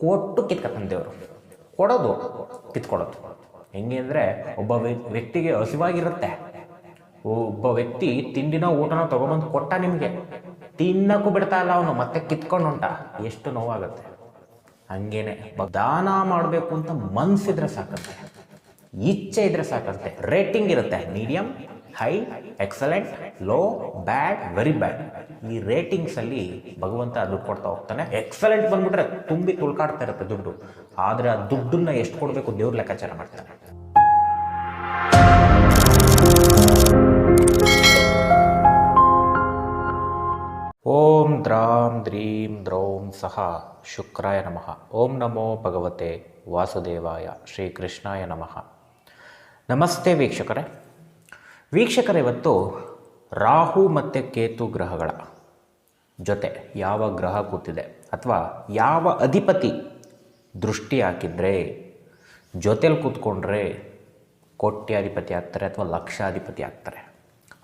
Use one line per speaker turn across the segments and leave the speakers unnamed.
ಕೊಟ್ಟು ಕಿತ್ಕೊತಾನೆ ದೇವರು. ಕೊಡೋದು ಕಿತ್ಕೊಡೋದು ಹೆಂಗೆ ಅಂದರೆ ಒಬ್ಬ ವ್ಯ- ವ್ಯಕ್ತಿಗೆ ಹಸಿವಾಗಿರುತ್ತೆ. ಒಬ್ಬ ವ್ಯಕ್ತಿ ತಿಂಡಿನ ಊಟನ ತಗೊಂಬಂದು ಕೊಟ್ಟ ನಿಮಗೆ. ತಿನ್ನಕ್ಕೂ ಬಿಡ್ತಾ ಇಲ್ಲ ಅವನು, ಮತ್ತೆ ಕಿತ್ಕೊಂಡು ಉಂಟ ಎಷ್ಟು ನೋವಾಗುತ್ತೆ. ಹಂಗೇನೆ, ದಾನ ಮಾಡಬೇಕು ಅಂತ ಮನಸ್ಸಿದ್ರೆ ಸಾಕತ್ತೆ. ಇಚ್ಛೆ ಇದ್ರೆ ಸಾಕತ್ತೆ. ರೇಟಿಂಗ್ ಇರುತ್ತೆ, medium. High excellent low bad very bad ಈ ರೇಟಿಂಗ್ಸ್ ಅಲ್ಲಿ ಭಗವಂತ ದುಡ್ಡು ಕೊಡ್ತಾ ಹೋಗ್ತಾನೆ. ಎಕ್ಸಲೆಂಟ್ ಬಂದ್ಬಿಟ್ರೆ ತುಂಬಿ ತುಳ್ಕಾಡ್ತಾ ಇರುತ್ತೆ ದುಡ್ಡು. ಆದ್ರೆ ಆ ದುಡ್ಡನ್ನ ಎಷ್ಟು ಕೊಡಬೇಕು ದೇವ್ರ ಲೆಕ್ಕಾಚಾರ ಮಾಡ್ತಾನೆ. ಓಂ ದ್ರಾಂ ದ್ರೀಂ ದ್ರೌಂ ಸಹ ಶುಕ್ರಾಯ ನಮಃ. ಓಂ ನಮೋ ಭಗವತೆ ವಾಸುದೇವಾಯ ಶ್ರೀಕೃಷ್ಣಾಯ ನಮಃ. ನಮಸ್ತೆ ವೀಕ್ಷಕರೇ. ವೀಕ್ಷಕರೇ ಇವತ್ತು ರಾಹು ಮತ್ತು ಕೇತು ಗ್ರಹಗಳ ಜೊತೆ ಯಾವ ಗ್ರಹ ಕೂತಿದೆ ಅಥವಾ ಯಾವ ಅಧಿಪತಿ ದೃಷ್ಟಿ ಹಾಕಿದರೆ, ಜೊತೆಲಿ ಕೂತ್ಕೊಂಡ್ರೆ ಕೋಟ್ಯಾಧಿಪತಿ ಆಗ್ತಾರೆ ಅಥವಾ ಲಕ್ಷಾಧಿಪತಿ ಆಗ್ತಾರೆ.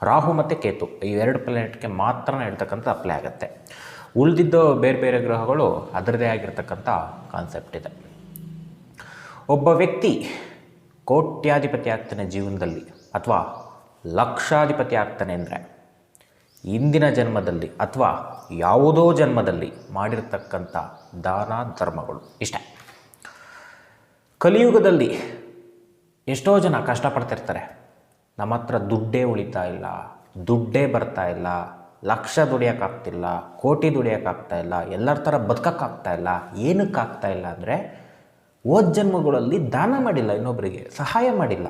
ರಾಹು ಮತ್ತು ಕೇತು ಈ ಎರಡು ಪ್ಲಾನೆಟ್ಗೆ ಮಾತ್ರ ಇರ್ತಕ್ಕಂಥ ಅಪ್ಲೈ ಆಗುತ್ತೆ. ಉಳಿದಿದ್ದ ಬೇರೆ ಬೇರೆ ಗ್ರಹಗಳು ಅದರದೇ ಆಗಿರ್ತಕ್ಕಂಥ ಕಾನ್ಸೆಪ್ಟ್ ಇದೆ. ಒಬ್ಬ ವ್ಯಕ್ತಿ ಕೋಟ್ಯಾಧಿಪತಿ ಆಗ್ತಾನೆ ಜೀವನದಲ್ಲಿ ಅಥವಾ ಲಕ್ಷಾಧಿಪತಿ ಆಗ್ತಾನೆ ಅಂದರೆ ಇಂದಿನ ಜನ್ಮದಲ್ಲಿ ಅಥವಾ ಯಾವುದೋ ಜನ್ಮದಲ್ಲಿ ಮಾಡಿರ್ತಕ್ಕಂಥ ದಾನ ಧರ್ಮಗಳು ಇಷ್ಟೇ. ಕಲಿಯುಗದಲ್ಲಿ ಎಷ್ಟೋ ಜನ ಕಷ್ಟಪಡ್ತಿರ್ತಾರೆ. ನಮ್ಮ ಹತ್ರ ದುಡ್ಡೇ ಉಳಿತಾ ಇಲ್ಲ, ದುಡ್ಡೇ ಬರ್ತಾ ಇಲ್ಲ, ಲಕ್ಷ ದುಡಿಯೋಕ್ಕಾಗ್ತಿಲ್ಲ, ಕೋಟಿ ದುಡಿಯೋಕ್ಕಾಗ್ತಾ ಇಲ್ಲ, ಎಲ್ಲರ ಥರ ಬದುಕಕ್ಕಾಗ್ತಾ ಇಲ್ಲ, ಏನಕ್ಕಾಗ್ತಾ ಇಲ್ಲ ಅಂದರೆ ಓದ್ ಜನ್ಮಗಳಲ್ಲಿ ದಾನ ಮಾಡಿಲ್ಲ ಇನ್ನೊಬ್ಬರಿಗೆ ಸಹಾಯ ಮಾಡಿಲ್ಲ.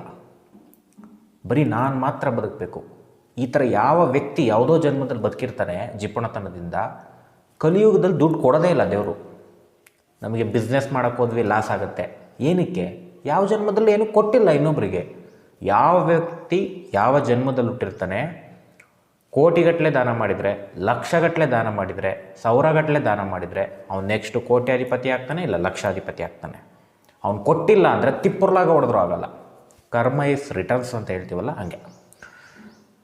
ಬರೀ ನಾನು ಮಾತ್ರ ಬದುಕಬೇಕು. ಈ ಥರ ಯಾವ ವ್ಯಕ್ತಿ ಯಾವುದೋ ಜನ್ಮದಲ್ಲಿ ಬದುಕಿರ್ತಾನೆ ಜಿಪುಣತನದಿಂದ, ಕಲಿಯುಗದಲ್ಲಿ ದುಡ್ಡು ಕೊಡೋದೇ ಇಲ್ಲ ದೇವರು. ನಮಗೆ ಬಿಸ್ನೆಸ್ ಮಾಡೋಕ್ಕೆ ಹೋದ್ವಿ ಲಾಸ್ ಆಗುತ್ತೆ. ಏನಕ್ಕೆ? ಯಾವ ಜನ್ಮದಲ್ಲಿ ಏನೂ ಕೊಟ್ಟಿಲ್ಲ ಇನ್ನೊಬ್ಬರಿಗೆ ಯಾವ ವ್ಯಕ್ತಿ ಯಾವ ಜನ್ಮದಲ್ಲಿ ಹುಟ್ಟಿರ್ತಾನೆ? ಕೋಟಿಗಟ್ಟಲೆ ದಾನ ಮಾಡಿದರೆ, ಲಕ್ಷಗಟ್ಟಲೆ ದಾನ ಮಾಡಿದರೆ, ಸಾವಿರಗಟ್ಟಲೆ ದಾನ ಮಾಡಿದರೆ, ಅವ್ನು ನೆಕ್ಸ್ಟು ಕೋಟ್ಯಾಧಿಪತಿ ಆಗ್ತಾನೆ ಇಲ್ಲ ಲಕ್ಷಾಧಿಪತಿ ಆಗ್ತಾನೆ? ಅವ್ನು ಕೊಟ್ಟಿಲ್ಲ ಅಂದರೆ ತಿಪ್ಪುರ್ಲಾಗ ಹೊಡೆದ್ರೂ ಆಗಲ್ಲ. ಕರ್ಮ ಇಸ್ ರಿಟರ್ನ್ಸ್ ಅಂತ ಹೇಳ್ತೀವಲ್ಲ ಹಾಗೆ.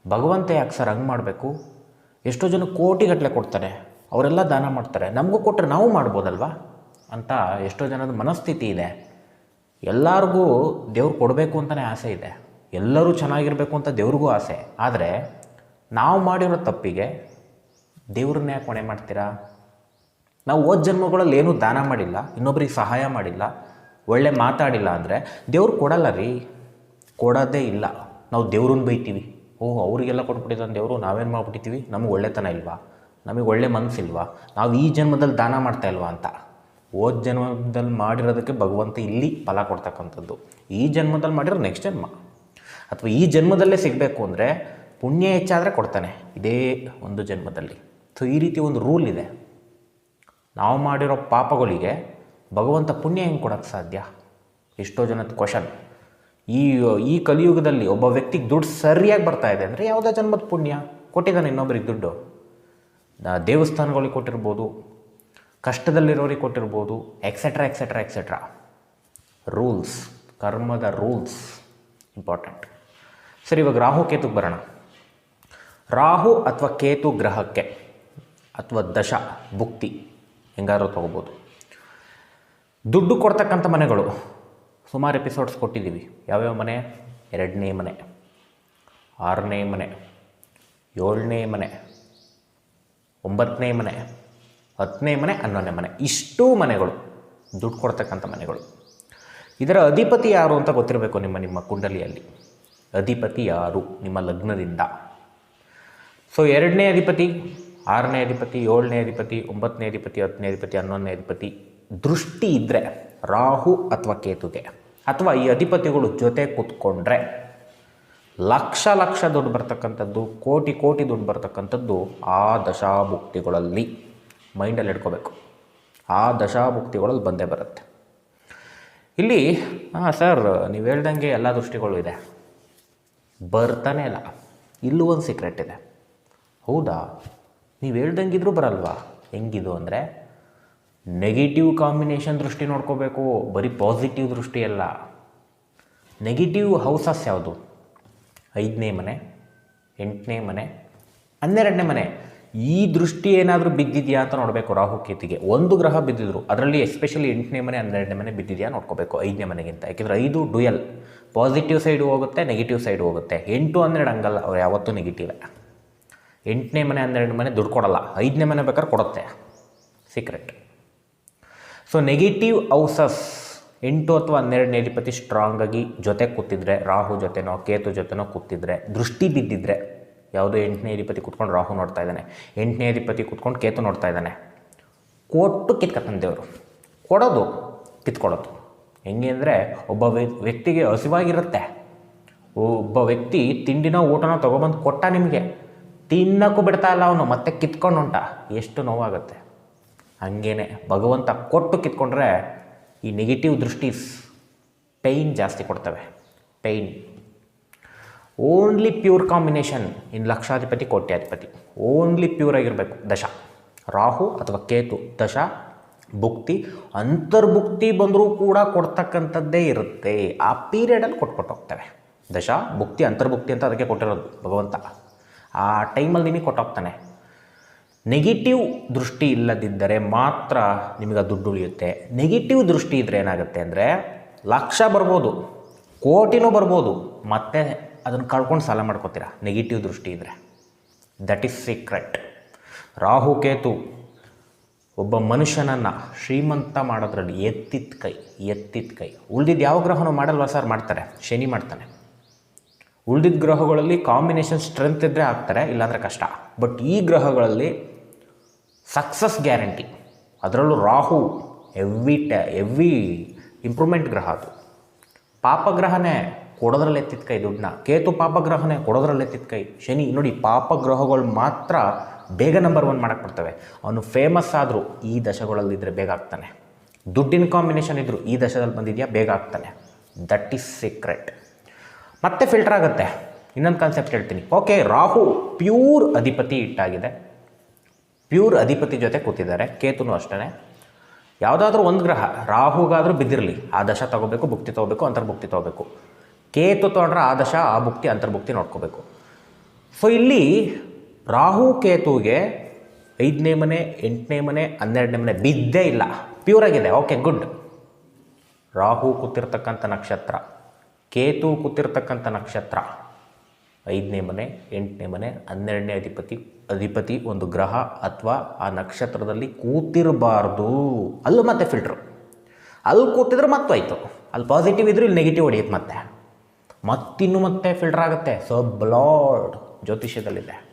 ಭಗವಂತ ಯಾಕೆ ಸರ್ ಹಂಗೆ ಮಾಡಬೇಕು? ಎಷ್ಟೋ ಜನ ಕೋಟಿಗಟ್ಟಲೆ ಕೊಡ್ತಾರೆ, ಅವರೆಲ್ಲ ದಾನ ಮಾಡ್ತಾರೆ. ನಮಗೂ ಕೊಟ್ಟರೆ ನಾವು ಮಾಡ್ಬೋದಲ್ವಾ? ಅಂತ ಎಷ್ಟೋ ಜನದ ಮನಸ್ಥಿತಿ ಇದೆ. ಎಲ್ಲರಿಗೂ ದೇವ್ರು ಕೊಡಬೇಕು ಅಂತಲೇ ಆಸೆ ಇದೆ. ಎಲ್ಲರೂ ಚೆನ್ನಾಗಿರಬೇಕು ಅಂತ ದೇವ್ರಿಗೂ ಆಸೆ. ಆದರೆ ನಾವು ಮಾಡಿರೋ ತಪ್ಪಿಗೆ ದೇವ್ರನ್ನ ಯಾಕೆ ಹೊಣೆ ಮಾಡ್ತೀರಾ? ನಾವು ಓದ್ ಜನ್ಮಗಳಲ್ಲಿ ಏನೂ ದಾನ ಮಾಡಿಲ್ಲ, ಇನ್ನೊಬ್ರಿಗೆ ಸಹಾಯ ಮಾಡಿಲ್ಲ, ಒಳ್ಳೆ ಮಾತಾಡಿಲ್ಲ ಅಂದರೆ ದೇವ್ರು ಕೊಡಲ್ಲ ರೀ. ಕೊಡೋದೇ ಇಲ್ಲ. ನಾವು ದೇವ್ರನ್ನ ಬೈತೀವಿ. ಓಹ್, ಅವರಿಗೆಲ್ಲ ಕೊಟ್ಬಿಟ್ಟಿದ್ದಾನೆ ದೇವರು, ನಾವೇನು ಮಾಡ್ಬಿಟ್ಟಿದ್ದೀವಿ? ನಮಗೆ ಒಳ್ಳೆತನ ಇಲ್ವಾ? ನಮಗೆ ಒಳ್ಳೆ ಮನಸ್ಸಿಲ್ವಾ ನಾವು ಈ ಜನ್ಮದಲ್ಲಿ ದಾನ ಮಾಡ್ತಾ ಇಲ್ವಾ ಅಂತ. ಓದ್ ಜನ್ಮದಲ್ಲಿ ಮಾಡಿರೋದಕ್ಕೆ ಭಗವಂತ ಇಲ್ಲಿ ಫಲ ಕೊಡ್ತಕ್ಕಂಥದ್ದು. ಈ ಜನ್ಮದಲ್ಲಿ ಮಾಡಿರೋ ನೆಕ್ಸ್ಟ್ ಜನ್ಮ. ಅಥವಾ ಈ ಜನ್ಮದಲ್ಲೇ ಸಿಗಬೇಕು ಅಂದರೆ ಪುಣ್ಯ ಹೆಚ್ಚಾದರೆ ಕೊಡ್ತಾನೆ ಇದೇ ಒಂದು ಜನ್ಮದಲ್ಲಿ. ಸೊ ಈ ರೀತಿ ಒಂದು ರೂಲ್ ಇದೆ. ನಾವು ಮಾಡಿರೋ ಪಾಪಗಳಿಗೆ ಭಗವಂತ ಪುಣ್ಯ ಹೆಂಗೆ ಕೊಡೋಕ್ಕೆ ಸಾಧ್ಯ? ಎಷ್ಟೋ ಜನದ ಕ್ವಶನ್ ಈ ಈ ಕಲಿಯುಗದಲ್ಲಿ ಒಬ್ಬ ವ್ಯಕ್ತಿಗೆ ದುಡ್ಡು ಸರಿಯಾಗಿ ಬರ್ತಾ ಇದೆ ಅಂದರೆ ಯಾವುದೇ ಜನ್ಮದ ಪುಣ್ಯ. ಕೊಟ್ಟಿದ್ದಾನೆ ಇನ್ನೊಬ್ಬರಿಗೆ ದುಡ್ಡು. ದೇವಸ್ಥಾನಗಳಿಗೆ ಕೊಟ್ಟಿರ್ಬೋದು, ಕಷ್ಟದಲ್ಲಿರೋರಿಗೆ ಕೊಟ್ಟಿರ್ಬೋದು ಎಕ್ಸೆಟ್ರಾ ಎಕ್ಸೆಟ್ರಾ ಎಕ್ಸೆಟ್ರಾ ರೂಲ್ಸ್ ಕರ್ಮದ ರೂಲ್ಸ್ ಇಂಪಾರ್ಟೆಂಟ್ ಸರಿ, ಇವಾಗ ರಾಹು ಕೇತುಗೆ ಬರೋಣ. ರಾಹು ಅಥವಾ ಕೇತು ಗ್ರಹಕ್ಕೆ ಅಥವಾ ದಶ ಭುಕ್ತಿ, ಹೆಂಗಾದ್ರೂ ತೊಗೋಬೋದು. ದುಡ್ಡು ಕೊಡ್ತಕ್ಕಂಥ ಮನೆಗಳು ಸುಮಾರು ಎಪಿಸೋಡ್ಸ್ ಕೊಟ್ಟಿದ್ದೀವಿ. ಯಾವ್ಯಾವ ಮನೆ? ಎರಡನೇ ಮನೆ, ಆರನೇ ಮನೆ, ಏಳನೇ ಮನೆ, ಒಂಬತ್ತನೇ ಮನೆ, ಹತ್ತನೇ ಮನೆ, ಹನ್ನೊಂದನೇ ಮನೆ. ಇಷ್ಟೂ ಮನೆಗಳು, ದುಡ್ಡು ಕೊಡ್ತಕ್ಕಂಥ ಮನೆಗಳು. ಇದರ ಅಧಿಪತಿ ಯಾರು ಅಂತ ಗೊತ್ತಿರಬೇಕು ನಿಮ್ಮ ನಿಮ್ಮ ಕುಂಡಲಿಯಲ್ಲಿ? ಅಧಿಪತಿ ಯಾರು ನಿಮ್ಮ ಲಗ್ನದಿಂದ? ಸೊ ಎರಡನೇ ಅಧಿಪತಿ, ಆರನೇ ಅಧಿಪತಿ, ಏಳನೇ ಅಧಿಪತಿ, ಒಂಬತ್ತನೇ ಅಧಿಪತಿ, ಹತ್ತನೇ ಅಧಿಪತಿ, ಹನ್ನೊಂದನೇ ಅಧಿಪತಿ, ದೃಷ್ಟಿ ಇದ್ದರೆ ರಾಹು ಅಥವಾ ಕೇತುಗೆ ಅಥವಾ ಈ ಅಧಿಪತಿಗಳು ಜೊತೆ ಕೂತ್ಕೊಂಡ್ರೆ ಲಕ್ಷ ಲಕ್ಷ ದುಡ್ಡು ಬರ್ತಕ್ಕಂಥದ್ದು, ಕೋಟಿ ಕೋಟಿ ದುಡ್ಡು ಬರ್ತಕ್ಕಂಥದ್ದು ಆ ದಶಾಭುಕ್ತಿಗಳಲ್ಲಿ ಮೈಂಡಲ್ಲಿ ಇಟ್ಕೋಬೇಕು. ಆ ದಶಾಭುಕ್ತಿಗಳಲ್ಲಿ ಬಂದೇ ಬರುತ್ತೆ. ಇಲ್ಲಿ ಹಾಂ ಸರ್, ನೀವು ಹೇಳ್ದಂಗೆ ಎಲ್ಲ ದೃಷ್ಟಿಗಳು ಇದೆ. ಬರ್ತಾನೆ ಇಲ್ಲ. ಇಲ್ಲೂ ಒಂದು ಸೀಕ್ರೆಟ್ ಇದೆ. ಹೌದಾ? ನೀವು ಹೇಳ್ದಂಗಿದ್ರೂ ಬರಲ್ವಾ? ಹೆಂಗಿದು ಅಂದರೆ ನೆಗೆಟಿವ್ ಕಾಂಬಿನೇಷನ್ ದೃಷ್ಟಿ ನೋಡ್ಕೋಬೇಕು, ಬರೀ ಪಾಸಿಟಿವ್ ದೃಷ್ಟಿ ಅಲ್ಲ. ನೆಗೆಟಿವ್ ಹೌಸಸ್ ಯಾವುದು? ಐದನೇ ಮನೆ, ಎಂಟನೇ ಮನೆ, ಹನ್ನೆರಡನೇ ಮನೆ. ಈ ದೃಷ್ಟಿ ಏನಾದರೂ ಬಿದ್ದಿದೆಯಾ ಅಂತ ನೋಡಬೇಕು ರಾಹುಕೇತಿಗೆ ಒಂದು ಗ್ರಹ ಬಿದ್ದಿದ್ರು, ಅದರಲ್ಲಿ ಎಸ್ಪೆಷಲಿ ಎಂಟನೇ ಮನೆ, ಹನ್ನೆರಡನೇ ಮನೆ ಬಿದ್ದಿದೆಯಾ ನೋಡ್ಕೋಬೇಕು, ಐದನೇ ಮನೆಗಿಂತ. ಯಾಕೆಂದರೆ ಐದು ಡುಯಲ್ ಪಾಸಿಟಿವ್ ಸೈಡ್ ಹೋಗುತ್ತೆ ನೆಗೆಟಿವ್ ಸೈಡ್ ಹೋಗುತ್ತೆ. ಎಂಟು, ಹನ್ನೆರಡು ಹಂಗಲ್ಲ, ಅವ್ರು ಯಾವತ್ತೂ ನೆಗೆಟಿವ್ ಎಂಟನೇ ಮನೆ ಹನ್ನೆರಡು ಮನೆ ದುಡ್ಡು ಕೊಡಲ್ಲ, ಐದನೇ ಮನೆ ಬೇಕಾದ್ರೆ ಕೊಡುತ್ತೆ. ಸೀಕ್ರೆಟ್ ಸೊ ನೆಗೆಟಿವ್ ಔಸಸ್ ಎಂಟು ಅಥವಾ ಹನ್ನೆರಡನೇ ಅಧಿಪತಿ ಸ್ಟ್ರಾಂಗ್ ಆಗಿ ಜೊತೆ ಕೂತಿದ್ರೆ, ರಾಹು ಜೊತೆನೋ, ಕೇತು ಜೊತೆನೋ ಕೂತಿದ್ರೆ, ದೃಷ್ಟಿ ಬಿದ್ದಿದ್ರೆ, ಯಾವುದೋ ಎಂಟನೇ ಅಧಿಪತಿ ಕೂತ್ಕೊಂಡು ರಾಹು ನೋಡ್ತಾ ಇದ್ದಾನೆ. ಎಂಟನೇ ಅಧಿಪತಿ ಕೂತ್ಕೊಂಡು ಕೇತು ನೋಡ್ತಾ ಇದ್ದಾನೆ. ಕೊಟ್ಟು ಕಿತ್ಕೊತಾನೆ ದೇವರು. ಕೊಡೋದು ಕಿತ್ಕೊಡೋದು ಹೆಂಗೆ ಅಂದರೆ, ಒಬ್ಬ ವ್ಯ- ವ್ಯಕ್ತಿಗೆ ಹಸಿವಾಗಿರುತ್ತೆ. ಒಬ್ಬ ವ್ಯಕ್ತಿ ತಿಂಡಿನ ಊಟನ ತೊಗೊಬಂದು ಕೊಟ್ಟ ನಿಮಗೆ. ತಿನ್ನಕ್ಕೂ ಬಿಡ್ತಾ ಇಲ್ಲ ಅವನು, ಮತ್ತೆ ಕಿತ್ಕೊಂಡು ಹೊಂಟ. ಎಷ್ಟು ನೋವಾಗುತ್ತೆ. ಹಂಗೇನೆ. ಭಗವಂತ ಕೊಟ್ಟು ಕಿತ್ಕೊಂಡ್ರೆ ಈ ನೆಗೆಟಿವ್ ದೃಷ್ಟಿಸ್ ಪೈನ್ ಜಾಸ್ತಿ ಕೊಡ್ತವೆ. Pain only pure combination in ಲಕ್ಷಾಧಿಪತಿ, ಕೋಟ್ಯಾಧಿಪತಿ. ಓನ್ಲಿ ಪ್ಯೂರ್ ಆಗಿರಬೇಕು. ದಶ. ರಾಹು ಅಥವಾ ಕೇತು. ದಶ, ಭುಕ್ತಿ. ಅಂತರ್ಭುಕ್ತಿ ಬಂದರೂ ಕೂಡ ಕೊಡ್ತಕ್ಕಂಥದ್ದೇ ಇರುತ್ತೆ. ಆ ಪೀರಿಯಡಲ್ಲಿ ಕೊಟ್ಕೊಟ್ಟು ಹೋಗ್ತವೆ ದಶ, ಭುಕ್ತಿ, ಅಂತರ್ಭುಕ್ತಿ ಅಂತ ಅದಕ್ಕೆ ಕೊಟ್ಟಿರೋದು ಭಗವಂತ. ಆ ಟೈಮಲ್ಲಿ ನಿಮಗೆ ಕೊಟ್ಟೋಗ್ತಾನೆ. ನೆಗೆಟಿವ್ ದೃಷ್ಟಿ ಇಲ್ಲದಿದ್ದರೆ ಮಾತ್ರ ನಿಮಗೆ ದುಡ್ಡು ಉಳಿಯುತ್ತೆ. ನೆಗೆಟಿವ್ ದೃಷ್ಟಿ ಇದ್ದರೆ ಏನಾಗುತ್ತೆ ಅಂದರೆ ಲಕ್ಷ ಬರ್ಬೋದು, ಕೋಟಿನೂ ಬರ್ಬೋದು, ಮತ್ತೆ ಅದನ್ನು ಕಳ್ಕೊಂಡು ಸಾಲ ಮಾಡ್ಕೋತೀರಾ? ನೆಗೆಟಿವ್ ದೃಷ್ಟಿ ಇದ್ದರೆ ದಟ್ ಈಸ್ ಸೀಕ್ರೆಟ್ ರಾಹುಕೇತು ಒಬ್ಬ ಮನುಷ್ಯನನ್ನು ಶ್ರೀಮಂತ ಮಾಡೋದ್ರಲ್ಲಿ ಎತ್ತಿದ ಕೈ ಎತ್ತಿದ ಕೈ. ಉಳಿದಿದ್ದು ಯಾವ ಗ್ರಹನೂ ಮಾಡಲ್ವಾ ಸರ್? ಮಾಡ್ತಾರೆ, ಶನಿ ಮಾಡ್ತಾನೆ. ಉಳಿದಿದ್ದ ಗ್ರಹಗಳಲ್ಲಿ ಕಾಂಬಿನೇಷನ್ ಸ್ಟ್ರೆಂತ್ ಇದ್ದರೆ ಆಗ್ತಾರೆ, ಇಲ್ಲಾಂದರೆ ಕಷ್ಟ. ಬಟ್ ಈ ಗ್ರಹಗಳಲ್ಲಿ ಸಕ್ಸಸ್ ಗ್ಯಾರಂಟಿ ಅದರಲ್ಲೂ ರಾಹು ಎವ್ರಿ ಟ ಎವ್ವಿ ಇಂಪ್ರೂವ್ಮೆಂಟ್ ಗ್ರಹ ಅದು. ಪಾಪಗ್ರಹನೇ ಕೊಡೋದ್ರಲ್ಲಿ ಎತ್ತಿದ ಕೈ ದುಡ್ಡನ್ನ. ಕೇತು ಪಾಪಗ್ರಹನೇ ಕೊಡೋದ್ರಲ್ಲಿ ಎತ್ತಿದ ಕೈ. ಶನಿ, ನೋಡಿ ಪಾಪಗ್ರಹಗಳು ಮಾತ್ರ ಬೇಗ ನಂಬರ್ ಒನ್ ಮಾಡಕ್ಕೆ ಬರ್ತವೆ ಅವನು ಫೇಮಸ್ ಆದರೂ ಈ ದಶಗಳಲ್ಲಿದ್ದರೆ ಬೇಗ ಆಗ್ತಾನೆ. ದುಡ್ಡಿನ ಕಾಂಬಿನೇಷನ್ ಇದ್ದರೂ ಈ ದಶದಲ್ಲಿ ಬಂದಿದೆಯಾ ಬೇಗ ಆಗ್ತಾನೆ. ದಟ್ ಈಸ್ ಸೀಕ್ರೆಟ್ ಮತ್ತೆ ಫಿಲ್ಟರ್ ಆಗುತ್ತೆ. ಇನ್ನೊಂದು ಕಾನ್ಸೆಪ್ಟ್ ಹೇಳ್ತೀನಿ. ಓಕೆ ರಾಹು ಪ್ಯೂರ್ ಅಧಿಪತಿ ಇಟ್ಟಾಗಿದೆ. ಪ್ಯೂರ್ ಅಧಿಪತಿ ಜೊತೆ ಕೂತಿದ್ದಾರೆ, ಕೇತುನು ಅಷ್ಟೇ ಯಾವುದಾದ್ರೂ ಒಂದು ಗ್ರಹ, ರಾಹುಗಾದರೂ ಬಿದ್ದಿರಲಿ, ಆ ದಶ ತಗೋಬೇಕು, ಭುಕ್ತಿ ತೊಗೋಬೇಕು, ಅಂತರ್ಭುಕ್ತಿ ತೊಗೋಬೇಕು. ಕೇತು ತೊಗೊಂಡ್ರೆ ಆ ದಶ, ಆ ಭುಕ್ತಿ, ಅಂತರ್ಭುಕ್ತಿ ನೋಡ್ಕೋಬೇಕು. ಸೊ ಇಲ್ಲಿ ರಾಹು ಕೇತುಗೆ ಐದನೇ ಮನೆ, ಎಂಟನೇ ಮನೆ, ಹನ್ನೆರಡನೇ ಮನೆ ಬಿದ್ದೇ ಇಲ್ಲ. ಪ್ಯೂರ್ ಆಗಿದೆ ಓಕೆ ಗುಡ್ ರಾಹು ಕೂತಿರ್ತಕ್ಕಂಥ ನಕ್ಷತ್ರ, ಕೇತು ಕೂತಿರ್ತಕ್ಕಂಥ ನಕ್ಷತ್ರ. ಐದನೇ ಮನೆ, ಎಂಟನೇ ಮನೆ, ಹನ್ನೆರಡನೇ ಅಧಿಪತಿ ಅಧಿಪತಿ ಒಂದು ಗ್ರಹ ಅಥವಾ ಆ ನಕ್ಷತ್ರದಲ್ಲಿ ಕೂತಿರಬಾರ್ದು. ಅಲ್ಲಿ ಮತ್ತೆ ಫಿಲ್ಟ್ರು ಅಲ್ಲಿ ಕೂತಿದ್ರೆ ಮತ್ತೆ ಆಯಿತು ಅಲ್ಲಿ ಪಾಸಿಟಿವ್ ಇದ್ರೂ ಇಲ್ಲಿ ನೆಗೆಟಿವ್ ಹೊಡೆಯುತ್ತೆ ಮತ್ತೆ. ಮತ್ತಿನ್ನು ಮತ್ತೆ ಫಿಲ್ಟರ್ ಆಗುತ್ತೆ. ಸಬ್ಲಾಡ್ ಜ್ಯೋತಿಷ್ಯದಲ್ಲಿದೆ.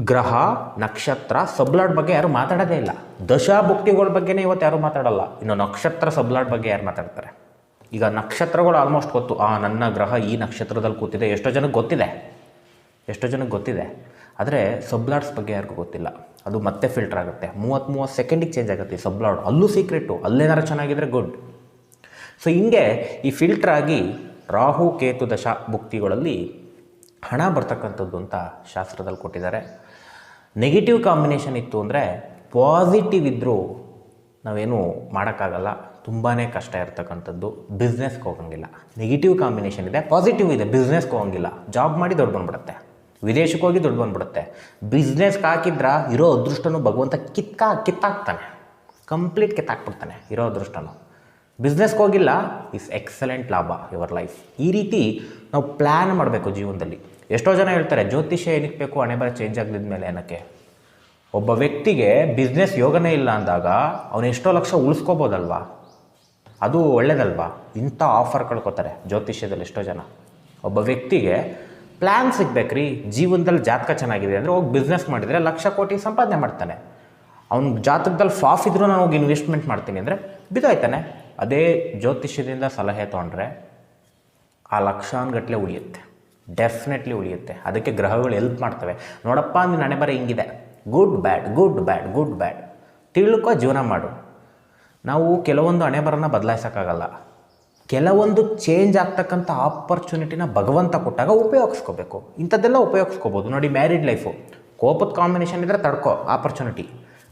ಗ್ರಹ, ನಕ್ಷತ್ರ ಸಬ್ಲಾಡ್ ಬಗ್ಗೆ ಯಾರು ಮಾತಾಡೋದೇ ಇಲ್ಲ. ದಶಾಭುಕ್ತಿಗಳ ಬಗ್ಗೆನೇ ಇವತ್ತು ಯಾರು ಮಾತಾಡಲ್ಲ. ಇನ್ನು ನಕ್ಷತ್ರ ಸಬ್ಲಾಡ್ ಬಗ್ಗೆ ಯಾರು ಮಾತಾಡ್ತಾರೆ? ಈಗ ನಕ್ಷತ್ರಗಳು ಆಲ್ಮೋಸ್ಟ್ ಗೊತ್ತು. ಆ, ನನ್ನ ಗ್ರಹ ಈ ನಕ್ಷತ್ರದಲ್ಲಿ ಕೂತಿದೆ. ಎಷ್ಟೋ ಜನಕ್ಕೆ ಗೊತ್ತಿದೆ. ಎಷ್ಟೋ ಜನಕ್ಕೆ ಗೊತ್ತಿದೆ. ಆದರೆ ಸಬ್ಲಾಡ್ಸ್ ಬಗ್ಗೆ ಯಾರಿಗೂ ಗೊತ್ತಿಲ್ಲ. ಅದು ಮತ್ತೆ ಫಿಲ್ಟರ್ ಆಗುತ್ತೆ. ಮೂವತ್ತು ಮೂವತ್ತು ಸೆಕೆಂಡಿಗೆ ಚೇಂಜ್ ಆಗುತ್ತೆ ಸಬ್ಲಾಡ್. ಅಲ್ಲೂ ಸೀಕ್ರೆಟು ಅಲ್ಲೇನಾರು ಚೆನ್ನಾಗಿದ್ರೆ ಗುಡ್ ಸೊ ಹಿಂಗೆ ಈ ಫಿಲ್ಟರ್ ಆಗಿ ರಾಹು, ಕೇತು, ದಶ ಭುಕ್ತಿಗಳಲ್ಲಿ ಹಣ ಬರ್ತಕ್ಕಂಥದ್ದು ಅಂತ ಶಾಸ್ತ್ರದಲ್ಲಿ ಕೊಟ್ಟಿದ್ದಾರೆ. ನೆಗೆಟಿವ್ ಕಾಂಬಿನೇಷನ್ ಇತ್ತು ಅಂದರೆ ಪಾಸಿಟಿವ್ ಇದ್ದರೂ ನಾವೇನು ಮಾಡೋಕ್ಕಾಗಲ್ಲ. ತುಂಬಾ ಕಷ್ಟ ಇರ್ತಕ್ಕಂಥದ್ದು ಬಿಸ್ನೆಸ್ಗೆ ಹೋಗಂಗಿಲ್ಲ. ನೆಗೆಟಿವ್ ಕಾಂಬಿನೇಷನ್ ಇದೆ ಪಾಸಿಟಿವ್ ಇದೆ ಬಿಸ್ನೆಸ್ಗೆ ಹೋಗಂಗಿಲ್ಲ. ಜಾಬ್ ಮಾಡಿ ದುಡ್ಡು ಬಂದ್ಬಿಡುತ್ತೆ. ವಿದೇಶಕ್ಕೆ ಹೋಗಿ ದುಡ್ಡು ಬಂದ್ಬಿಡುತ್ತೆ. ಬಿಸ್ನೆಸ್ಗೆ ಹಾಕಿದ್ರೆ ಇರೋ ಅದೃಷ್ಟನೂ ಭಗವಂತ ಕಿತ್ಕಾ, ಕಿತ್ತಾಕ್ತಾನೆ. ಕಂಪ್ಲೀಟ್ ಕಿತ್ತಾಕ್ಬಿಡ್ತಾನೆ ಇರೋ ಅದೃಷ್ಟನೂ. ಬಿಸ್ನೆಸ್ಗೆ ಹೋಗಿಲ್ಲ ಇಸ್ ಎಕ್ಸಲೆಂಟ್ ಲಾಭ ಯುವರ್ ಲೈಫ್ ಈ ರೀತಿ ನಾವು ಪ್ಲ್ಯಾನ್ ಮಾಡಬೇಕು ಜೀವನದಲ್ಲಿ. ಎಷ್ಟೋ ಜನ ಹೇಳ್ತಾರೆ ಜ್ಯೋತಿಷ್ಯ ಏನಕ್ಕೆ ಬೇಕು ಹಣೆ ಬರ ಚೇಂಜ್ ಆಗಲಿದ ಮೇಲೆ ಏನಕ್ಕೆ? ಒಬ್ಬ ವ್ಯಕ್ತಿಗೆ ಬಿಸ್ನೆಸ್ ಯೋಗನೇ ಇಲ್ಲ ಅಂದಾಗ, ಅವನು ಎಷ್ಟೋ ಲಕ್ಷ ಉಳಿಸ್ಕೋಬೋದಲ್ವಾ? ಅದು ಒಳ್ಳೇದಲ್ವಾ? ಇಂಥ ಆಫರ್ ಕಳ್ಕೊತಾರೆ ಜ್ಯೋತಿಷ್ಯದಲ್ಲಿ ಎಷ್ಟೋ ಜನ. ಒಬ್ಬ ವ್ಯಕ್ತಿಗೆ ಪ್ಲ್ಯಾನ್ ಸಿಗ್ಬೇಕ್ರಿ, ಜೀವನದಲ್ಲಿ ಜಾತಕ ಚೆನ್ನಾಗಿದೆ ಅಂದರೆ ಹೋಗಿ ಬಿಸ್ನೆಸ್ ಮಾಡಿದರೆ ಲಕ್ಷ ಕೋಟಿ ಸಂಪಾದನೆ ಮಾಡ್ತಾನೆ. ಅವ್ನ ಜಾತಕದಲ್ಲಿ ಫಾಫ್ ಇದ್ರೂ ನಾನು ಹೋಗಿ ಇನ್ವೆಸ್ಟ್ಮೆಂಟ್ ಮಾಡ್ತೀನಿ ಅಂದರೆ ಬಿದ್ದಾಯ್ತಾನೆ ಅದೇ ಜ್ಯೋತಿಷ್ಯದಿಂದ ಸಲಹೆ ತೊಗೊಂಡ್ರೆ ಆ ಲಕ್ಷಾನ್ಗಟ್ಟಲೆ ಉಳಿಯುತ್ತೆ. ಡೆಫಿನೆಟ್ಲಿ ಉಳಿಯುತ್ತೆ. ಅದಕ್ಕೆ ಗ್ರಹಗಳು ಎಲ್ಪ್ ಮಾಡ್ತವೆ. ನೋಡಪ್ಪ ಅಂದ್ರೆ ಹಣೆ ಬರ ಹಿಂಗಿದೆ. Good bad good bad good bad ತಿಳ್ಕೊ ಜೀವನ ಮಾಡು. ನಾವು ಕೆಲವೊಂದು ಹಣೆ ಬದಲಾಯಿಸೋಕ್ಕಾಗಲ್ಲ. ಕೆಲವೊಂದು ಚೇಂಜ್ ಆಗ್ತಕ್ಕಂಥ ಆಪರ್ಚುನಿಟಿನ ಭಗವಂತ ಕೊಟ್ಟಾಗ ಉಪಯೋಗಿಸ್ಕೋಬೇಕು. ಇಂಥದ್ದೆಲ್ಲ ಉಪಯೋಗಿಸ್ಕೋಬೋದು. ನೋಡಿ ಮ್ಯಾರಿಡ್ ಲೈಫು ಕೋಪದ ಕಾಂಬಿನೇಷನ್ ಇದ್ದರೆ ತಡ್ಕೋ ಆಪರ್ಚುನಿಟಿ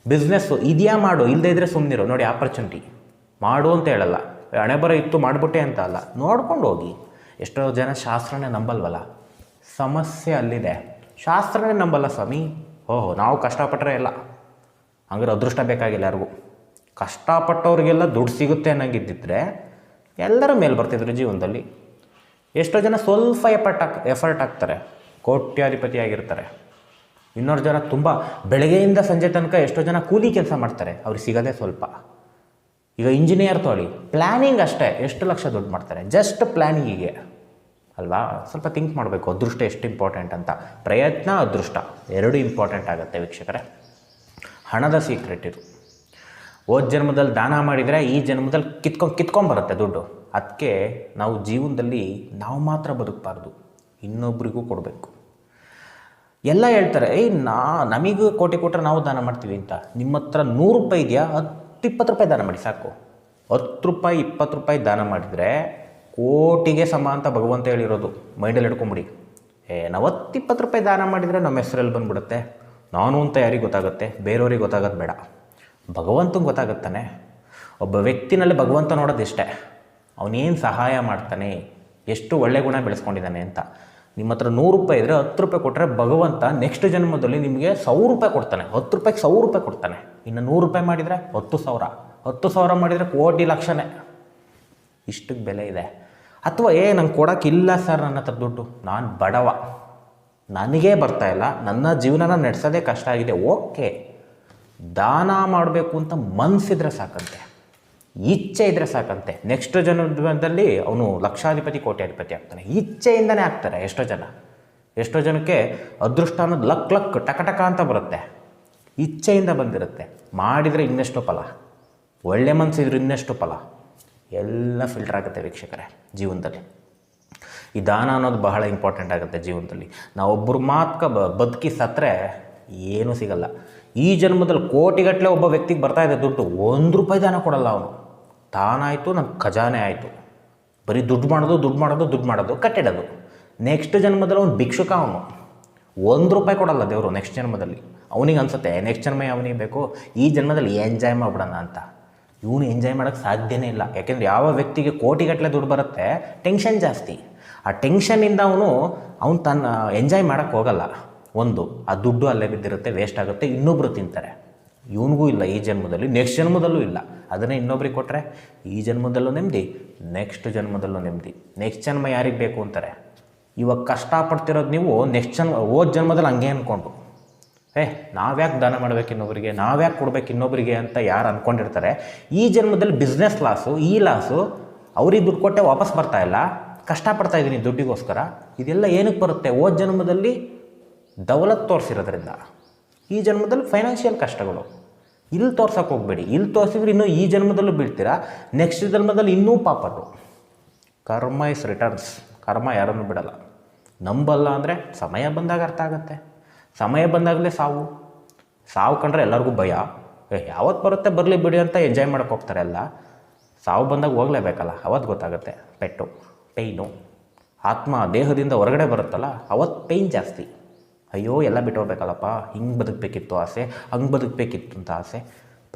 ಬಿಸ್ನೆಸ್ಸು ಇದೆಯಾ ಮಾಡು ಇಲ್ಲದೇ ಇದ್ದರೆ ಸುಮ್ಮನಿರು ನೋಡಿ ಆಪರ್ಚುನಿಟಿ ಮಾಡು ಅಂತ ಹೇಳಲ್ಲ. ಹಣೆ ಬರ ಇತ್ತು ಮಾಡಿಬಿಟ್ಟೆ ಅಂತ ಅಲ್ಲ. ನೋಡ್ಕೊಂಡು ಹೋಗಿ. ಎಷ್ಟೋ ಜನ ಶಾಸ್ತ್ರನೇ ನಂಬಲ್ವಲ್ಲ? ಸಮಸ್ಯೆ ಅಲ್ಲಿದೆ. ಶಾಸ್ತ್ರನೇ ನಂಬಲ್ಲ ಸ್ವಾಮಿ. ಓಹೋ, ನಾವು ಕಷ್ಟಪಟ್ಟರೆ ಇಲ್ಲ. ಹಂಗಾರೆ ಅದೃಷ್ಟ ಬೇಕಾಗಿಲ್ಲ ಯಾರಿಗೂ. ಕಷ್ಟಪಟ್ಟವ್ರಿಗೆಲ್ಲ ದುಡ್ಡು ಸಿಗುತ್ತೆ ಅನ್ನೋಂಗಿದ್ದಿದ್ರೆ ಎಲ್ಲರ ಮೇಲೆ ಬರ್ತಿದ್ರು ಜೀವನದಲ್ಲಿ. ಎಷ್ಟೋ ಜನ ಸ್ವಲ್ಪ ಎಫರ್ಟ್ ಹಾಕ್ ಎಫರ್ಟ್ ಹಾಕ್ತಾರೆ ಕೋಟ್ಯಾಧಿಪತಿ ಆಗಿರ್ತಾರೆ ಇನ್ನೊರು ಜನ ತುಂಬ ಬೆಳಗ್ಗೆಯಿಂದ ಸಂಜೆ ತನಕ ಎಷ್ಟೋ ಜನ ಕೂಲಿ ಕೆಲಸ ಮಾಡ್ತಾರೆ, ಅವ್ರಿಗೆ ಸಿಗೋದೇ ಸ್ವಲ್ಪ. ಈಗ ಇಂಜಿನಿಯರ್ ತೋಳಿ ಪ್ಲ್ಯಾನಿಂಗ್ ಅಷ್ಟೇ, ಎಷ್ಟು ಲಕ್ಷ ದುಡ್ಡು ಮಾಡ್ತಾರೆ ಜಸ್ಟ್ ಪ್ಲ್ಯಾನಿಂಗಿಗೆ ಅಲ್ವಾ? ಸ್ವಲ್ಪ ಥಿಂಕ್ ಮಾಡಬೇಕು, ಅದೃಷ್ಟ ಎಷ್ಟು ಇಂಪಾರ್ಟೆಂಟ್ ಅಂತ. ಪ್ರಯತ್ನ, ಅದೃಷ್ಟ. ಎರಡೂ ಇಂಪಾರ್ಟೆಂಟ್ ಆಗುತ್ತೆ ವೀಕ್ಷಕರೇ. ಹಣದ ಸೀಕ್ರೆಟ್ ಇದು. ಹೋದ ಜನ್ಮದಲ್ಲಿ ದಾನ ಮಾಡಿದರೆ ಈ ಜನ್ಮದಲ್ಲಿ ಕಿತ್ಕೊಂಡು ಕಿತ್ಕೊಂಬರುತ್ತೆ ದುಡ್ಡು. ಅದಕ್ಕೆ ನಾವು ಜೀವನದಲ್ಲಿ ನಾವು ಮಾತ್ರ ಬದುಕಬಾರ್ದು. ಇನ್ನೊಬ್ರಿಗೂ ಕೊಡಬೇಕು. ಎಲ್ಲ ಹೇಳ್ತಾರೆ, ಏಯ್, ನಾ, ನಮಗೂ ಕೋಟಿ ಕೊಟ್ಟರೆ ನಾವು ದಾನ ಮಾಡ್ತೀವಿ ಅಂತ. ನಿಮ್ಮ ಹತ್ರ ನೂರು ರೂಪಾಯಿ ಇದೆಯಾ? ಹತ್ತು, ಇಪ್ಪತ್ತು ರೂಪಾಯಿ ದಾನ ಮಾಡಿ, ಸಾಕು. ಹತ್ತು ರೂಪಾಯಿ, ಇಪ್ಪತ್ತು ರೂಪಾಯಿ ದಾನ ಮಾಡಿದರೆ ಕೋಟಿಗೆ ಸಮ ಅಂತ ಭಗವಂತ ಹೇಳಿರೋದು. ಮೈಂಡಲ್ಲಿ ಹಿಡ್ಕೊಂಬಿಡಿ. ಏ, ನಾವು ಹತ್ತು, ಇಪ್ಪತ್ತು ರೂಪಾಯಿ ದಾನ ಮಾಡಿದರೆ ನಮ್ಮ ಹೆಸರಲ್ಲಿ ಬಂದ್ಬಿಡುತ್ತೆ. ನಾನು ಅಂತ ಯಾರಿಗೆ ಗೊತ್ತಾಗುತ್ತೆ? ಬೇರೆಯವ್ರಿಗೆ ಗೊತ್ತಾಗೋದು ಬೇಡ. ಭಗವಂತಂಗೆ ಗೊತ್ತಾಗುತ್ತಾನೆ. ಒಬ್ಬ ವ್ಯಕ್ತಿನಲ್ಲಿ ಭಗವಂತ ನೋಡೋದು ಇಷ್ಟೇ. ಅವನೇನು ಸಹಾಯ ಮಾಡ್ತಾನೆ? ಎಷ್ಟು ಒಳ್ಳೆ ಗುಣ ಬೆಳೆಸ್ಕೊಂಡಿದ್ದಾನೆ ಅಂತ. ನಿಮ್ಮ ಹತ್ರ ನೂರು ರೂಪಾಯಿ ಇದ್ದರೆ ಹತ್ತು ರೂಪಾಯಿ ಕೊಟ್ಟರೆ ಭಗವಂತ ನೆಕ್ಸ್ಟ್ ಜನ್ಮದಲ್ಲಿ ನಿಮಗೆ ಸಾವಿರ ರೂಪಾಯಿ ಕೊಡ್ತಾನೆ. ಹತ್ತು ರೂಪಾಯಿಗೆ ಸಾವಿರ ರೂಪಾಯಿ ಕೊಡ್ತಾನೆ. ಇನ್ನು ನೂರು ರೂಪಾಯಿ ಮಾಡಿದರೆ ಹತ್ತು ಸಾವಿರ. ಹತ್ತು ಸಾವಿರ ಮಾಡಿದರೆ ಕೋಟಿ ಲಕ್ಷನೇ. ಇಷ್ಟಕ್ಕೆ ಬೆಲೆ ಇದೆ. ಅಥವಾ, ಏ, ನಂಗೆ ಕೊಡೋಕ್ಕಿಲ್ಲ ಸರ್ ನನ್ನ ಹತ್ರ ದುಡ್ಡು. ನಾನು ಬಡವ. ನನಗೇ ಬರ್ತಾ ಇಲ್ಲ. ನನ್ನ ಜೀವನನ ನಡೆಸೋದೇ ಕಷ್ಟ ಆಗಿದೆ. ಓಕೆ. ದಾನ ಮಾಡಬೇಕು ಅಂತ ಮನಸ್ಸಿದ್ರೆ ಸಾಕಂತೆ. ಇಚ್ಛೆ ಇದ್ದರೆ ಸಾಕಂತೆ. ನೆಕ್ಸ್ಟ್ ಜನದಲ್ಲಿ ಅವನು ಲಕ್ಷಾಧಿಪತಿ, ಕೋಟ್ಯಾಧಿಪತಿ ಆಗ್ತಾನೆ. ಇಚ್ಛೆಯಿಂದನೇ ಆಗ್ತಾರೆ ಎಷ್ಟೋ ಜನ. ಎಷ್ಟೋ ಜನಕ್ಕೆ ಅದೃಷ್ಟ ಅನ್ನೋದು ಲಕ್ ಲಕ್, ಟಕ ಅಂತ ಬರುತ್ತೆ. ಇಚ್ಛೆಯಿಂದ ಬಂದಿರುತ್ತೆ. ಮಾಡಿದರೆ ಇನ್ನೆಷ್ಟು ಫಲ. ಒಳ್ಳೆ ಮನಸ್ಸಿದ್ರೆ ಇನ್ನೆಷ್ಟು ಫಲ. ಎಲ್ಲ ಫಿಲ್ಟರ್ ಆಗುತ್ತೆ ವೀಕ್ಷಕರೇ ಜೀವನದಲ್ಲಿ. ಈ ದಾನ ಅನ್ನೋದು ಬಹಳ ಇಂಪಾರ್ಟೆಂಟ್ ಆಗುತ್ತೆ ಜೀವನದಲ್ಲಿ. ನಾವೊಬ್ಬರು ಮಾತ್ರ ಬದುಕಿ ಸತ್ತರೆ ಏನೂ ಸಿಗಲ್ಲ. ಈ ಜನ್ಮದಲ್ಲಿ ಕೋಟಿಗಟ್ಟಲೆ ಒಬ್ಬ ವ್ಯಕ್ತಿಗೆ ಬರ್ತಾ ಇದೆ ದುಡ್ಡು ಒಂದು ರೂಪಾಯಿ ದಾನ ಕೊಡಲ್ಲ ಅವನು. ತಾನಾಯಿತು ನಮ್ಮ ಖಜಾನೆ ಆಯಿತು. ಬರೀ ದುಡ್ಡು ಮಾಡೋದು ದುಡ್ಡು ಮಾಡೋದು ದುಡ್ಡು ಮಾಡೋದು, ಕಟ್ಟಿಡೋದು. ನೆಕ್ಸ್ಟ್ ಜನ್ಮದಲ್ಲಿ ಅವನು ಭಿಕ್ಷುಕ ಅವನು. ಒಂದು ರೂಪಾಯಿ ಕೊಡಲ್ಲ ದೇವರು ನೆಕ್ಸ್ಟ್ ಜನ್ಮದಲ್ಲಿ. ಅವನಿಗೆ ಅನ್ಸುತ್ತೆ ನೆಕ್ಸ್ಟ್ ಜನ್ಮ ಅವನಿಗೆ ಬೇಕು? ಈ ಜನ್ಮದಲ್ಲಿ ಎಂಜಾಯ್ ಮಾಡ್ಬಿಡೋಣ ಅಂತ. ಇವನು ಎಂಜಾಯ್ ಮಾಡೋಕ್ಕೆ ಸಾಧ್ಯನೇ ಇಲ್ಲ. ಯಾಕೆಂದರೆ ಯಾವ ವ್ಯಕ್ತಿಗೆ ಕೋಟಿಗಟ್ಟಲೆ ದುಡ್ಡು ಬರುತ್ತೆ? ಟೆನ್ಷನ್ ಜಾಸ್ತಿ. ಆ ಟೆನ್ಷನಿಂದ ಅವನು ಅವನು ತನ್ನ ಎಂಜಾಯ್ ಮಾಡೋಕ್ಕೆ ಹೋಗಲ್ಲ. ಒಂದು, ಆ ದುಡ್ಡು ಅಲ್ಲೇ ಬಿದ್ದಿರುತ್ತೆ ವೇಸ್ಟ್ ಆಗುತ್ತೆ ಇನ್ನೊಬ್ಬರು ತಿಂತಾರೆ. ಇವನಿಗೂ ಇಲ್ಲ, ಈ ಜನ್ಮದಲ್ಲಿ ನೆಕ್ಸ್ಟ್ ಜನ್ಮದಲ್ಲೂ ಇಲ್ಲ. ಅದನ್ನೇ ಇನ್ನೊಬ್ರಿಗೆ ಕೊಟ್ಟರೆ ಈ ಜನ್ಮದಲ್ಲೂ ನೆಮ್ಮದಿ ನೆಕ್ಸ್ಟ್ ಜನ್ಮದಲ್ಲೂ ನೆಮ್ಮದಿ. ನೆಕ್ಸ್ಟ್ ಜನ್ಮ ಯಾರಿಗೆ ಬೇಕು ಅಂತಾರೆ? ಇವಾಗ ಕಷ್ಟಪಡ್ತಿರೋದು ನೀವು ನೆಕ್ಸ್ಟ್ ಜನ್ಮ, ಹೋದ ಜನ್ಮದಲ್ಲಿ ಹಂಗೆ ಅಂದ್ಕೊಂಡು ಏ, ನಾವ್ಯಾಕೆ ದಾನ ಮಾಡ್ಬೇಕು ಇನ್ನೊಬ್ಬರಿಗೆ ನಾವ್ಯಾಕೆ ಕೊಡ್ಬೇಕು ಇನ್ನೊಬ್ಬರಿಗೆ ಅಂತ ಯಾರು ಅಂದ್ಕೊಂಡಿರ್ತಾರೆ ಈ ಜನ್ಮದಲ್ಲಿ ಬಿಸ್ನೆಸ್ ಲಾಸು ಈ ಲಾಸು ಅವ್ರಿಗೆ ದುಡ್ಡು ಕೊಟ್ಟೆ ವಾಪಸ್ ಬರ್ತಾ ಇಲ್ಲ. ಕಷ್ಟಪಡ್ತಾ ಇದ್ದೀನಿ ದುಡ್ಡಿಗೋಸ್ಕರ. ಇದೆಲ್ಲ ಏನಕ್ಕೆ ಬರುತ್ತೆ? ಹೋದ ಜನ್ಮದಲ್ಲಿ ದೌಲತ್ ತೋರಿಸಿರೋದ್ರಿಂದ. ಈ ಜನ್ಮದಲ್ಲಿ ಫೈನಾನ್ಷಿಯಲ್ ಕಷ್ಟಗಳು. ಇಲ್ಲಿ ತೋರ್ಸಕ್ಕೆ ಹೋಗ್ಬೇಡಿ. ಇಲ್ಲಿ ತೋರಿಸಿದ್ರೆ ಇನ್ನೂ ಈ ಜನ್ಮದಲ್ಲೂ ಬೀಳ್ತೀರಾ? ನೆಕ್ಸ್ಟ್ ಜನ್ಮದಲ್ಲಿ ಇನ್ನೂ ಪಾಪರು ಕರ್ಮ ಇಸ್ ರಿಟರ್ನ್ಸ್ ಕರ್ಮ ಯಾರನ್ನು ಬಿಡಲ್ಲ. ನಂಬಲ್ಲ ಅಂದರೆ ಸಮಯ ಬಂದಾಗ ಅರ್ಥ ಆಗುತ್ತೆ. ಸಮಯ ಬಂದಾಗಲೇ ಸಾವು. ಸಾವು ಕಂಡ್ರೆ ಎಲ್ಲರಿಗೂ ಭಯ. ಯಾವತ್ತು ಬರುತ್ತೆ ಬರಲಿ ಬಿಡಿ ಅಂತ ಎಂಜಾಯ್ ಮಾಡೋಕೆ ಹೋಗ್ತಾರೆ ಎಲ್ಲ ಸಾವು ಬಂದಾಗ ಹೋಗಲೇಬೇಕಲ್ಲ. ಅವತ್ತು ಗೊತ್ತಾಗುತ್ತೆ. ಪೆಟ್ಟು ಪೇಯ್ನು ಆತ್ಮ ದೇಹದಿಂದ ಹೊರಗಡೆ ಬರುತ್ತಲ್ಲ ಅವತ್ತು ಪೇಯ್ನ್ ಜಾಸ್ತಿ. ಅಯ್ಯೋ, ಎಲ್ಲ ಬಿಟ್ಟು ಹೋಗ್ಬೇಕಲ್ಲಪ್ಪ ಹಿಂಗೆ ಬದುಕಬೇಕಿತ್ತು ಆಸೆ, ಹಂಗೆ ಬದುಕಬೇಕಿತ್ತು ಅಂತ ಆಸೆ.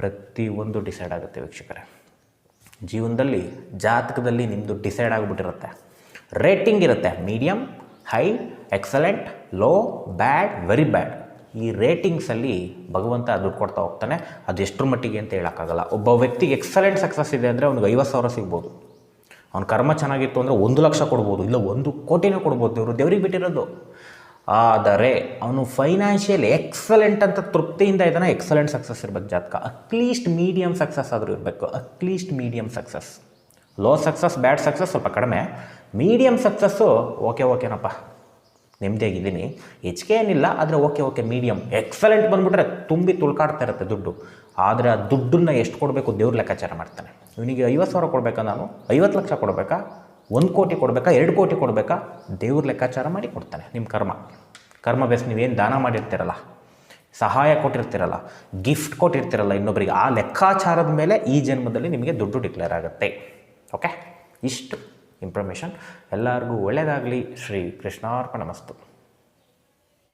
ಪ್ರತಿಯೊಂದು ಡಿಸೈಡ್ ಆಗುತ್ತೆ ವೀಕ್ಷಕರೇ. ಜೀವನದಲ್ಲಿ, ಜಾತಕದಲ್ಲಿ ನಿಮ್ಮದು ಡಿಸೈಡ್ ಆಗಿಬಿಟ್ಟಿರುತ್ತೆ. ರೇಟಿಂಗ್ ಇರುತ್ತೆ. Medium high excellent low bad very bad ಈ ರೇಟಿಂಗ್ಸಲ್ಲಿ ಭಗವಂತ ದುಡ್ಡು ಕೊಡ್ತಾ ಹೋಗ್ತಾನೆ. ಅದು ಎಷ್ಟರ ಮಟ್ಟಿಗೆ ಅಂತ ಹೇಳೋಕ್ಕಾಗಲ್ಲ. ಒಬ್ಬ ವ್ಯಕ್ತಿಗೆ ಎಕ್ಸಲೆಂಟ್ ಸಕ್ಸಸ್ ಇದೆ ಅಂದರೆ ಅವ್ನಿಗೆ ಐವತ್ತು ಸಾವಿರ ಸಿಗ್ಬೋದು. ಅವ್ನ ಕರ್ಮ ಚೆನ್ನಾಗಿತ್ತು ಅಂದರೆ ಒಂದು ಲಕ್ಷ ಕೊಡ್ಬೋದು, ಇಲ್ಲ ಒಂದು ಕೋಟಿನೇ ಕೊಡ್ಬೋದು ದೇವರು. ದೇವ್ರಿಗೆ ಬಿಟ್ಟಿರೋದು. ಆದರೆ ಅವನು ಫೈನಾನ್ಷಿಯಲ್ ಎಕ್ಸಲೆಂಟ್ ಅಂತ ತೃಪ್ತಿಯಿಂದ ಇದ್ದಾನೆ ಎಕ್ಸಲೆಂಟ್ ಸಕ್ಸಸ್ ಇರಬೇಕು ಜಾತಕ. ಅಟ್ಲೀಸ್ಟ್ ಮೀಡಿಯಮ್ ಸಕ್ಸಸ್ ಆದರೂ ಇರಬೇಕು. At least medium success low success bad success ಸ್ವಲ್ಪ ಕಡಿಮೆ. ಮೀಡಿಯಮ್ ಸಕ್ಸಸ್ಸು ಓಕೆ ಓಕೆನಪ್ಪ ನೆಮ್ಮದಿಯಾಗಿದ್ದೀನಿ. ಹೆಚ್ಚಿಗೆ ಏನಿಲ್ಲ, ಆದರೆ ಓಕೆ ಓಕೆ ಮೀಡಿಯಮ್ ಎಕ್ಸಲೆಂಟ್ ಬಂದುಬಿಟ್ರೆ ತುಂಬಿ ತುಳ್ಕಾಡ್ತಾ ಇರುತ್ತೆ ದುಡ್ಡು. ಆದರೆ ಆ ದುಡ್ಡನ್ನು ಎಷ್ಟು ಕೊಡಬೇಕು? ದೇವ್ರ ಲೆಕ್ಕಾಚಾರ ಮಾಡ್ತಾನೆ. ಇವನಿಗೆ ಐವತ್ತು ಸಾವಿರ ಕೊಡಬೇಕಾ ನಾನು? ಐವತ್ತು ಲಕ್ಷ ಕೊಡಬೇಕಾ? ಒಂದು ಕೋಟಿ ಕೊಡಬೇಕಾ, ಎರಡು ಕೋಟಿ ಕೊಡಬೇಕಾ? ದೇವ್ರ ಲೆಕ್ಕಾಚಾರ ಮಾಡಿ ಕೊಡ್ತಾನೆ ನಿಮ್ಮ ಕರ್ಮ. ಕರ್ಮ ಬೇಸ್ ನೀವೇನು ದಾನ ಮಾಡಿರ್ತೀರಲ್ಲ, ಸಹಾಯ ಕೊಟ್ಟಿರ್ತೀರಲ್ಲ ಗಿಫ್ಟ್ ಕೊಟ್ಟಿರ್ತೀರಲ್ಲ ಇನ್ನೊಬ್ಬರಿಗೆ ಆ ಲೆಕ್ಕಾಚಾರದ ಮೇಲೆ ಈ ಜನ್ಮದಲ್ಲಿ ನಿಮಗೆ ದುಡ್ಡು ಡಿಕ್ಲೇರ್ ಆಗುತ್ತೆ. ಓಕೆ ಇಷ್ಟು ಇನ್ಫಾರ್ಮೇಷನ್ ಎಲ್ಲರಿಗೂ ಒಳ್ಳೆಯದಾಗಲಿ ಶ್ರೀ ಕೃಷ್ಣಾರ್ಪಣ ಮಸ್ತು.